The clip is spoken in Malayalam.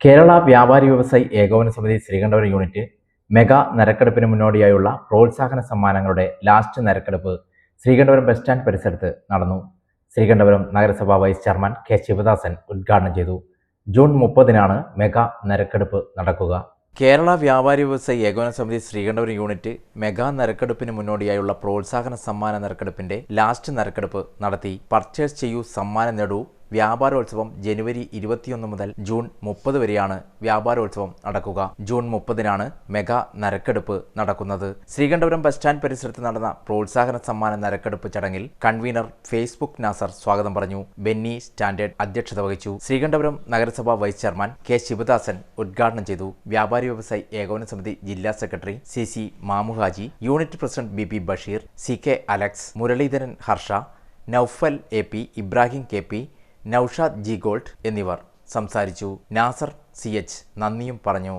കേരള വ്യാപാരി വ്യവസായി ഏകോപന സമിതി ശ്രീകണ്ഠപുരം യൂണിറ്റ് മെഗാ നരക്കെടുപ്പിന് മുന്നോടിയായുള്ള പ്രോത്സാഹന സമ്മാനങ്ങളുടെ ലാസ്റ്റ് നരക്കെടുപ്പ് ശ്രീകണ്ഠപുരം ബസ് സ്റ്റാൻഡ് പരിസരത്ത് നടന്നു. ശ്രീകണ്ഠപുരം നഗരസഭാ വൈസ് ചെയർമാൻ കെ ശിവദാസൻ ഉദ്ഘാടനം ചെയ്തു. ജൂൺ മുപ്പതിനാണ് മെഗാ നരക്കെടുപ്പ് നടക്കുക. കേരള വ്യാപാരി വ്യവസായി ഏകോപന സമിതി ശ്രീകണ്ഠപുരം യൂണിറ്റ് മെഗാ നരക്കെടുപ്പിന് മുന്നോടിയായുള്ള പ്രോത്സാഹന സമ്മാന നറുക്കെടുപ്പിന്റെ ലാസ്റ്റ് നറുക്കെടുപ്പ് നടത്തി. പർച്ചേസ് ചെയ്യൂ സമ്മാനം നേടൂ വ്യാപാരോത്സവം ജനുവരി ഇരുപത്തിയൊന്ന് മുതൽ ജൂൺ മുപ്പത് വരെയാണ് വ്യാപാരോത്സവം നടക്കുക. ജൂൺ മുപ്പതിനാണ് മെഗാ നരക്കെടുപ്പ് നടക്കുന്നത്. ശ്രീകണ്ഠപുരം ബസ് സ്റ്റാൻഡ് പരിസരത്ത് നടന്ന പ്രോത്സാഹന സമ്മാന നരക്കെടുപ്പ് ചടങ്ങിൽ കൺവീനർ ഫേസ്ബുക്ക് നാസർ സ്വാഗതം പറഞ്ഞു. ബെന്നി സ്റ്റാൻഡേർഡ് അധ്യക്ഷത വഹിച്ചു. ശ്രീകണ്ഠപുരം നഗരസഭാ വൈസ് ചെയർമാൻ കെ ശിവദാസൻ ഉദ്ഘാടനം ചെയ്തു. വ്യാപാരി വ്യവസായി ഏകോപന സമിതി ജില്ലാ secretary C C Mamuhaji unit president B P Basheer C K Alex Muraleedharan Harsha Noufal A P Ibrahim K P Noushad G Gold എന്നിവർ സംസാരിച്ചു. നാസർ സി എച്ച് നന്ദിയും പറഞ്ഞു.